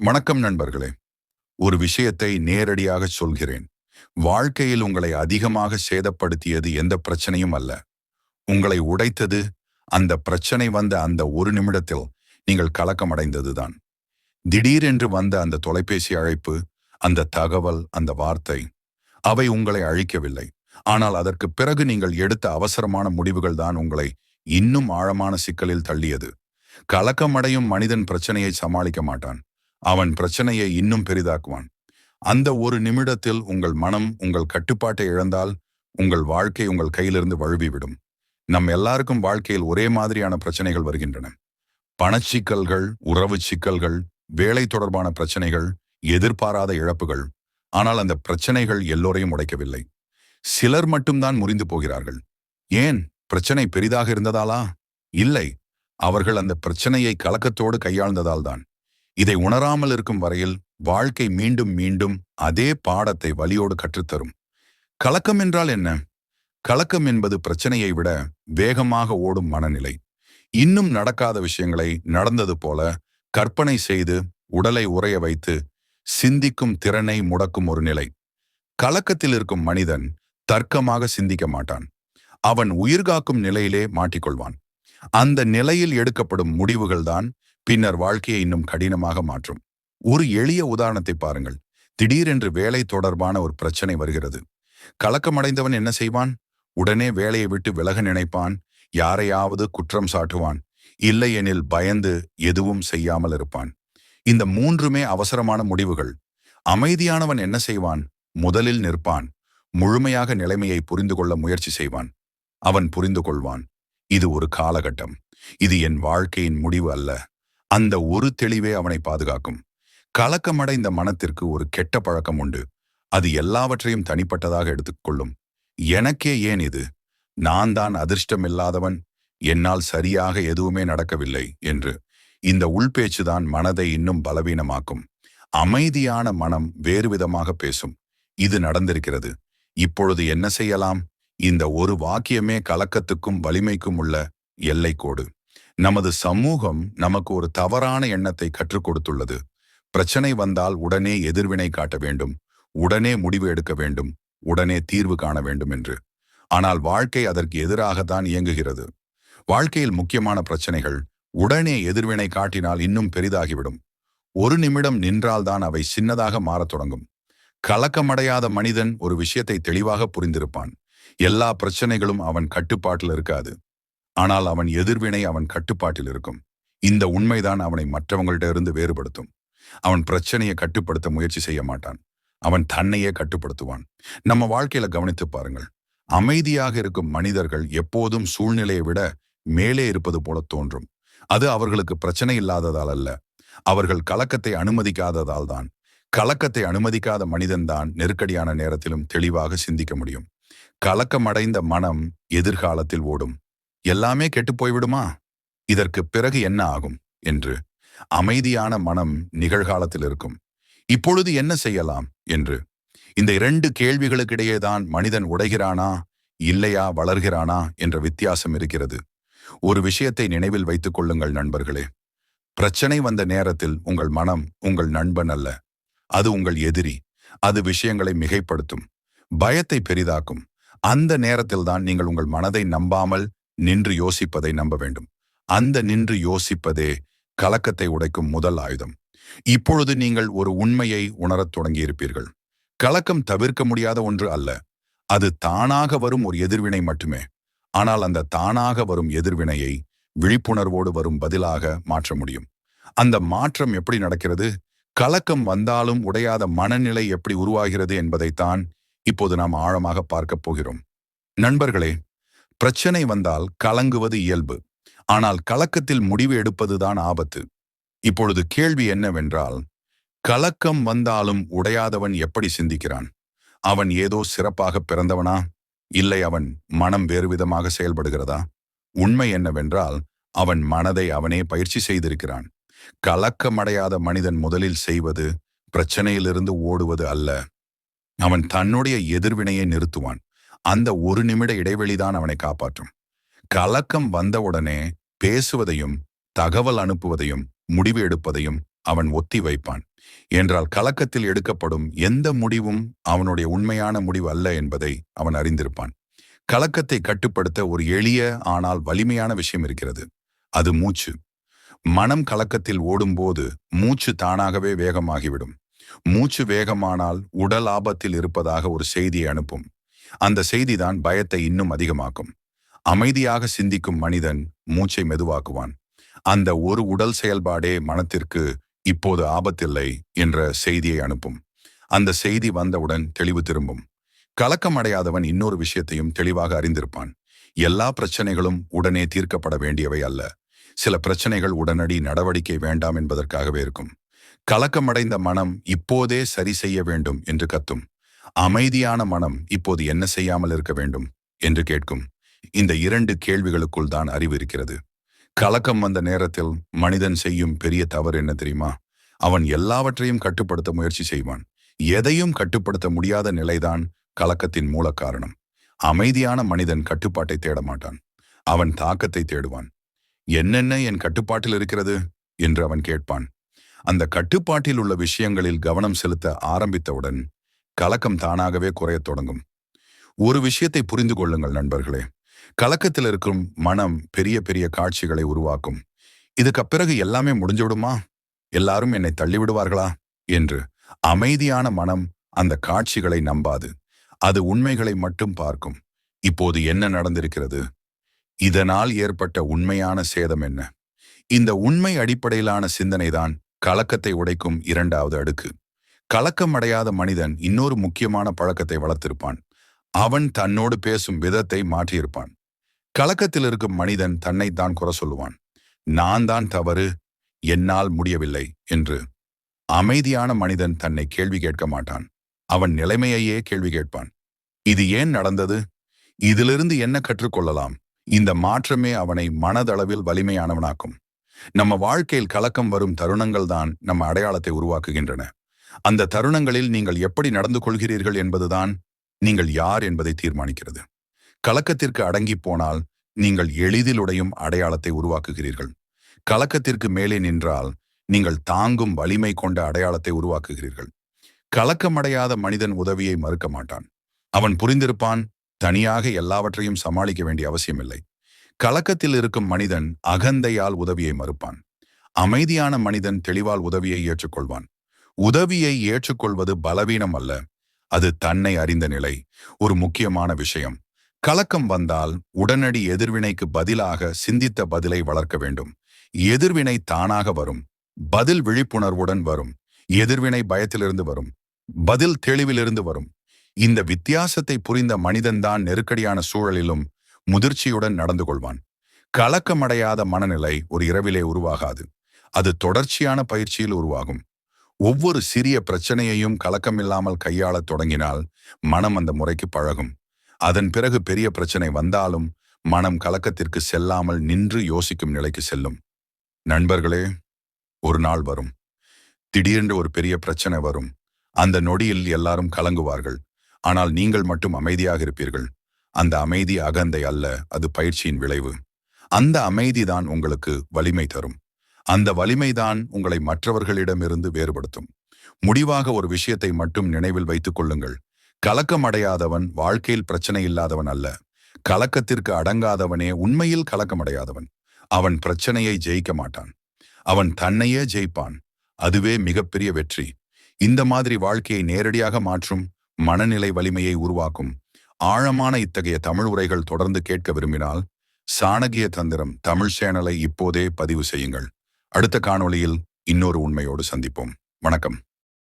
வணக்கம் நண்பர்களே. ஒரு விஷயத்தை நேரடியாக சொல்கிறேன். வாழ்க்கையில் உங்களை அதிகமாக சேதப்படுத்தியது எந்த பிரச்சனையும் அல்ல. உங்களை உடைத்தது அந்த பிரச்சனை வந்த அந்த ஒரு நிமிடத்தில் நீங்கள் கலக்கமடைந்ததுதான். திடீரென்று வந்த அந்த தொலைபேசி அழைப்பு அந்த தகவல் அந்த வார்த்தை அவை உங்களை அழிக்கவில்லை. ஆனால் அதற்கு பிறகு நீங்கள் எடுத்த அவசரமான முடிவுகள் தான் உங்களை இன்னும் ஆழமான சிக்கலில் தள்ளியது. கலக்கமடையும் மனிதன் பிரச்சனையை சமாளிக்க மாட்டான். அவன் பிரச்சனையை இன்னும் பெரிதாக்குவான். அந்த ஒரு நிமிடத்தில் உங்கள் மனம் உங்கள் கட்டுப்பாட்டை இழந்தால் உங்கள் வாழ்க்கை உங்கள் கையிலிருந்து வழுவிவிடும். நம் எல்லாருக்கும் வாழ்க்கையில் ஒரே மாதிரியான பிரச்சனைகள் வருகின்றன. பணச்சிக்கல்கள் உறவு சிக்கல்கள் வேலை தொடர்பான பிரச்சனைகள் எதிர்பாராத இழப்புகள். ஆனால் அந்த பிரச்சனைகள் எல்லோரையும் உடைக்கவில்லை. சிலர் மட்டும்தான் முறிந்து போகிறார்கள். ஏன்? பிரச்சனை பெரிதாக இருந்ததாலா? இல்லை. அவர்கள் அந்த பிரச்சனையை கலக்கத்தோடு கையாழ்ந்ததால் தான் இதை உணராமல் இருக்கும் வரையில் வாழ்க்கை மீண்டும் மீண்டும் அதே பாடத்தை வலியோடு கற்றுத்தரும். கலக்கம் என்றால் என்ன? கலக்கம் என்பது பிரச்சனையை விட வேகமாக ஓடும் மனநிலை. இன்னும் நடக்காத விஷயங்களை நடந்தது போல கற்பனை செய்து உடலை உறைய வைத்து சிந்திக்கும் திறனை முடக்கும் ஒரு நிலை. கலக்கத்தில் இருக்கும் மனிதன் தர்க்கமாக சிந்திக்க மாட்டான். அவன் உயிர்காக்கும் நிலையிலே மாட்டிக்கொள்வான். அந்த நிலையில் எடுக்கப்படும் முடிவுகள்தான் பின்னர் வாழ்க்கையை இன்னும் கடினமாக மாற்றும். ஒரு எளிய உதாரணத்தை பாருங்கள். திடீரென்று வேலை தொடர்பான ஒரு பிரச்சனை வருகிறது. கலக்கமடைந்தவன் என்ன செய்வான்? உடனே வேலையை விட்டு விலக நினைப்பான். யாரையாவது குற்றம் சாட்டுவான். இல்லையெனில் பயந்து எதுவும் செய்யாமல் இருப்பான். இந்த மூன்றுமே அவசரமான முடிவுகள். அமைதியானவன் என்ன செய்வான்? முதலில் நிற்பான். முழுமையாக நிலைமையை புரிந்து கொள்ள முயற்சி செய்வான். அவன் புரிந்து கொள்வான். இது ஒரு காலகட்டம். இது என் வாழ்க்கையின் முடிவு அல்ல. அந்த ஒரு தெளிவே அவனை பாதுகாக்கும். கலக்கமடைந்த மனத்திற்கு ஒரு கெட்ட பழக்கம் உண்டு. அது எல்லாவற்றையும் தனிப்பட்டதாக எடுத்துக்கொள்ளும். எனக்கே ஏன் இது? நான் தான் அதிர்ஷ்டம் இல்லாதவன். என்னால் சரியாக எதுவுமே நடக்கவில்லை என்று. இந்த உள்பேச்சுதான் மனதை இன்னும் பலவீனமாக்கும். அமைதியான மனம் வேறு விதமாக பேசும். இது நடந்திருக்கிறது. இப்பொழுது என்ன செய்யலாம்? இந்த ஒரு வாக்கியமே கலக்கத்துக்கும் வலிமைக்கும் உள்ள எல்லைக்கோடு. நமது சமூகம் நமக்கு ஒரு தவறான எண்ணத்தை கற்றுக் கொடுத்துள்ளது. பிரச்சனை வந்தால் உடனே எதிர்வினை காட்ட வேண்டும். உடனே முடிவு எடுக்க வேண்டும். உடனே தீர்வு காண வேண்டும் என்று. ஆனால் வாழ்க்கை அதற்கு எதிராகத்தான் இயங்குகிறது. வாழ்க்கையில் முக்கியமான பிரச்சனைகள் உடனே எதிர்வினை காட்டினால் இன்னும் பெரிதாகிவிடும். ஒரு நிமிடம் நின்றால்தான் அவை சின்னதாக மாறத் தொடங்கும். கலக்கமடையாத மனிதன் ஒரு விஷயத்தை தெளிவாக புரிந்திருப்பான். எல்லா பிரச்சனைகளும் அவன் கட்டுப்பாட்டில் இருக்காது. ஆனால் அவன் எதிர்வினை அவன் கட்டுப்பாட்டில் இருக்கும். இந்த உண்மைதான் அவனை மற்றவங்கள்ட்ட இருந்து வேறுபடுத்தும். அவன் பிரச்சனையை கட்டுப்படுத்த முயற்சி செய்ய மாட்டான். அவன் தன்னையே கட்டுப்படுத்துவான். நம்ம வாழ்க்கையில கவனித்து பாருங்கள். அமைதியாக இருக்கும் மனிதர்கள் எப்போதும் சூழ்நிலையை விட மேலே இருப்பது போல தோன்றும். அது அவர்களுக்கு பிரச்சனை இல்லாததால் அல்ல. அவர்கள் கலக்கத்தை அனுமதிக்காததால் தான். கலக்கத்தை அனுமதிக்காத மனிதன்தான் நெருக்கடியான நேரத்திலும் தெளிவாக சிந்திக்க முடியும். கலக்கமடைந்த மனம் எதிர்காலத்தில் ஓடும். எல்லாமே கெட்டுப் போய்விடுமா? இதற்கு பிறகு என்ன ஆகும்? என்று அமைதியான மனம் நிகழ்காலத்தில் இருக்கும். இப்பொழுது என்ன செய்யலாம்? என்று இந்த இரண்டு கேள்விகளுக்கிடையேதான் மனிதன் உடைகிறானா? இல்லையா? வளர்கிறானா? என்ற வித்தியாசம் இருக்கிறது. ஒரு விஷயத்தை நினைவில் வைத்துக் கொள்ளுங்கள் நண்பர்களே. பிரச்சனை வந்த நேரத்தில் உங்கள் மனம் உங்கள் நண்பன் அல்ல. அது உங்கள் எதிரி. அது விஷயங்களை மிகைப்படுத்தும். பயத்தை பெரிதாக்கும். அந்த நேரத்தில்தான் நீங்கள் உங்கள் மனதை நம்பாமல் நின்று யோசிப்பதை நம்ப வேண்டும். அந்த நின்று யோசிப்பதே கலக்கத்தை உடைக்கும் முதல் ஆயுதம். இப்பொழுது நீங்கள் ஒரு உண்மையை உணரத் தொடங்கியிருப்பீர்கள். கலக்கம் தவிர்க்க முடியாத ஒன்று அல்ல. அது தானாக வரும் ஒரு எதிர்வினை மட்டுமே. ஆனால் அந்த தானாக வரும் எதிர்வினையை விழிப்புணர்வோடு வரும் பதிலாக மாற்ற முடியும். அந்த மாற்றம் எப்படி நடக்கிறது? கலக்கம் வந்தாலும் உடையாத மனநிலை எப்படி உருவாகிறது என்பதைத்தான் இப்போது நாம் ஆழமாக பார்க்கப் போகிறோம். நண்பர்களே பிரச்சனை வந்தால் கலங்குவது இயல்பு. ஆனால் கலக்கத்தில் முடிவு எடுப்பதுதான் ஆபத்து. இப்பொழுது கேள்வி என்னவென்றால் கலக்கம் வந்தாலும் உடையாதவன் எப்படி சிந்திக்கிறான்? அவன் ஏதோ சிறப்பாக பிறந்தவனா? இல்லை அவன் மனம் வேறு விதமாக செயல்படுகிறதா? உண்மை என்னவென்றால் அவன் மனதை அவனே பயிற்சி செய்திருக்கிறான். கலக்கமடையாத மனிதன் முதலில் செய்வது பிரச்சனையிலிருந்து ஓடுவது அல்ல. அவன் தன்னுடைய எதிர்வினையை நிறுத்துவான். அந்த ஒரு நிமிட இடைவெளிதான் அவனை காப்பாற்றும். கலக்கம் வந்தவுடனே பேசுவதையும் தகவல் அனுப்புவதையும் முடிவு எடுப்பதையும் அவன் ஒத்தி வைப்பான். என்றால் கலக்கத்தில் எடுக்கப்படும் எந்த முடிவும் அவனுடைய உண்மையான முடிவு அல்ல என்பதை அவன் அறிந்திருப்பான். கலக்கத்தை கட்டுப்படுத்த ஒரு எளிய ஆனால் வலிமையான விஷயம் இருக்கிறது. அது மூச்சு. மனம் கலக்கத்தில் ஓடும்போது மூச்சு தானாகவே வேகமாகிவிடும். மூச்சு வேகமானால் உடல் ஆபத்தில் இருப்பதாக ஒரு செய்தியை அனுப்பும். அந்த செய்திதான் பயத்தை இன்னும் அதிகமாக்கும். அமைதியாக சிந்திக்கும் மனிதன் மூச்சை மெதுவாக்குவான். அந்த ஒரு உடல் செயல்பாடே மனத்திற்கு இப்போது ஆபத்தில்லை என்ற செய்தியை அனுப்பும். அந்த செய்தி வந்தவுடன் தெளிவு திரும்பும். கலக்கமடையாதவன் இன்னொரு விஷயத்தையும் தெளிவாக அறிந்திருப்பான். எல்லா பிரச்சனைகளும் உடனே தீர்க்கப்பட வேண்டியவை அல்ல. சில பிரச்சனைகள் உடனடி நடவடிக்கை வேண்டாம் என்பதற்காகவே இருக்கும். கலக்கமடைந்த மனம் இப்போதே சரி செய்ய வேண்டும் என்று கத்தும். அமைதியான மனம் இப்போது என்ன செய்யாமல் இருக்க வேண்டும் என்று கேட்கும். இந்த இரண்டு கேள்விகளுக்குள் தான் அறிவு இருக்கிறது. கலக்கம் வந்த நேரத்தில் மனிதன் செய்யும் பெரிய தவறு என்ன தெரியுமா? அவன் எல்லாவற்றையும் கட்டுப்படுத்த முயற்சி செய்வான். எதையும் கட்டுப்படுத்த முடியாத நிலைதான் கலக்கத்தின் மூல காரணம். அமைதியான மனிதன் கட்டுப்பாட்டை தேட மாட்டான். அவன் தாக்கத்தை தேடுவான். என்னென்ன என் கட்டுப்பாட்டில் இருக்கிறது? என்று அவன் கேட்பான். அந்த கட்டுப்பாட்டில் உள்ள விஷயங்களில் கவனம் செலுத்த ஆரம்பித்தவுடன் கலக்கம் தானாகவே குறையத் தொடங்கும். ஒரு விஷயத்தை புரிந்து கொள்ளுங்கள் நண்பர்களே. கலக்கத்தில் இருக்கும் மனம் பெரிய பெரிய காட்சிகளை உருவாக்கும். இதுக்கு பிறகு எல்லாமே முடிஞ்சுவிடுமா? எல்லாரும் என்னை தள்ளிவிடுவார்களா? என்று அமைதியான மனம் அந்த காட்சிகளை நம்பாது. அது உண்மைகளை மட்டும் பார்க்கும். இப்போது என்ன நடந்திருக்கிறது? இதனால் ஏற்பட்ட உண்மையான சேதம் என்ன? இந்த உண்மை அடிப்படையிலான சிந்தனைதான் கலக்கத்தை உடைக்கும் இரண்டாவது அடுக்கு. கலக்கம் அடையாத மனிதன் இன்னொரு முக்கியமான பழக்கத்தை வளர்த்திருப்பான். அவன் தன்னோடு பேசும் விதத்தை மாற்றியிருப்பான். கலக்கத்தில் இருக்கும் மனிதன் தன்னைத்தான் குறை சொல்லுவான். நான் தான் தவறு என்னால் முடியவில்லை என்று. அமைதியான மனிதன் தன்னை கேள்வி கேட்க மாட்டான். அவன் நிலைமையையே கேள்வி கேட்பான். இது ஏன் நடந்தது? இதிலிருந்து என்ன கற்றுக்கொள்ளலாம்? இந்த மாற்றமே அவனை மனதளவில் வலிமையானவனாக்கும். நம்ம வாழ்க்கையில் கலக்கம் வரும் தருணங்கள் தான் நம்ம அடையாளத்தை உருவாக்குகின்றன. அந்த தருணங்களில் நீங்கள் எப்படி நடந்து கொள்கிறீர்கள் என்பதுதான் நீங்கள் யார் என்பதை தீர்மானிக்கிறது. கலக்கத்திற்கு அடங்கி போனால் நீங்கள் எளிதில் உடையும் அடையாளத்தை உருவாக்குகிறீர்கள். கலக்கத்திற்கு மேலே நின்றால் நீங்கள் தாங்கும் வலிமை கொண்ட அடையாளத்தை உருவாக்குகிறீர்கள். கலக்கமடையாத மனிதன் உதவியை மறுக்க மாட்டான். அவன் புரிந்திருப்பான் தனியாக எல்லாவற்றையும் சமாளிக்க வேண்டிய அவசியமில்லை. கலக்கத்தில் இருக்கும் மனிதன் அகந்தையால் உதவியை மறுப்பான். அமைதியான மனிதன் தெளிவால் உதவியை ஏற்றுக்கொள்வான். உதவியை ஏற்றுக்கொள்வது பலவீனம் அல்ல. அது தன்னை அறிந்த நிலை. ஒரு முக்கியமான விஷயம். கலக்கம் வந்தால் உடனடி எதிர்வினைக்கு பதிலாக சிந்தித்த பதிலை வளர்க்க வேண்டும். எதிர்வினை தானாக வரும். பதில் விழிப்புணர்வுடன் வரும். எதிர்வினை பயத்திலிருந்து வரும். பதில் தெளிவிலிருந்து வரும். இந்த வித்தியாசத்தை புரிந்த மனிதன்தான் நெருக்கடியான சூழலிலும் முதிர்ச்சியுடன் நடந்து கொள்வான். கலக்கமடையாத மனநிலை ஒரு இரவிலே உருவாகாது. அது தொடர்ச்சியான பயிற்சியில் உருவாகும். ஒவ்வொரு சிறிய பிரச்சனையையும் கலக்கமில்லாமல் கையாளத் தொடங்கினால் மனம் அந்த முறைக்கு பழகும். அதன் பிறகு பெரிய பிரச்சனை வந்தாலும் மனம் கலக்கத்திற்கு செல்லாமல் நின்று யோசிக்கும் நிலைக்கு செல்லும். நண்பர்களே ஒரு நாள் வரும். திடீரென்று ஒரு பெரிய பிரச்சனை வரும். அந்த நொடியில் எல்லாரும் கலங்குவார்கள். ஆனால் நீங்கள் மட்டும் அமைதியாக இருப்பீர்கள். அந்த அமைதி அகந்தை அல்ல அது பயிற்சியின் விளைவு. அந்த அமைதிதான் உங்களுக்கு வலிமை தரும். அந்த வலிமைதான் உங்களை மற்றவர்களிடமிருந்து வேறுபடுத்தும். முடிவாக ஒரு விஷயத்தை மட்டும் நினைவில் வைத்துக் கொள்ளுங்கள். கலக்கம் அடையாதவன் வாழ்க்கையில் பிரச்சனை இல்லாதவன் அல்ல. கலக்கத்திற்கு அடங்காதவனே உண்மையில் கலக்கமடையாதவன் அவன் பிரச்சனையை ஜெயிக்க மாட்டான். அவன் தன்னையே ஜெயிப்பான். அதுவே மிகப்பெரிய வெற்றி. இந்த மாதிரி வாழ்க்கையை நேரடியாக மாற்றும் மனநிலை வலிமையை உருவாக்கும். ஆழமான இத்தகைய தமிழ் உரைகள் தொடர்ந்து கேட்க விரும்பினால் சாணகிய தந்திரம் தமிழ் சேனலை இப்போதே பதிவு செய்யுங்கள். அடுத்த காணொளியில் இன்னொரு உண்மையோடு சந்திப்போம். வணக்கம்.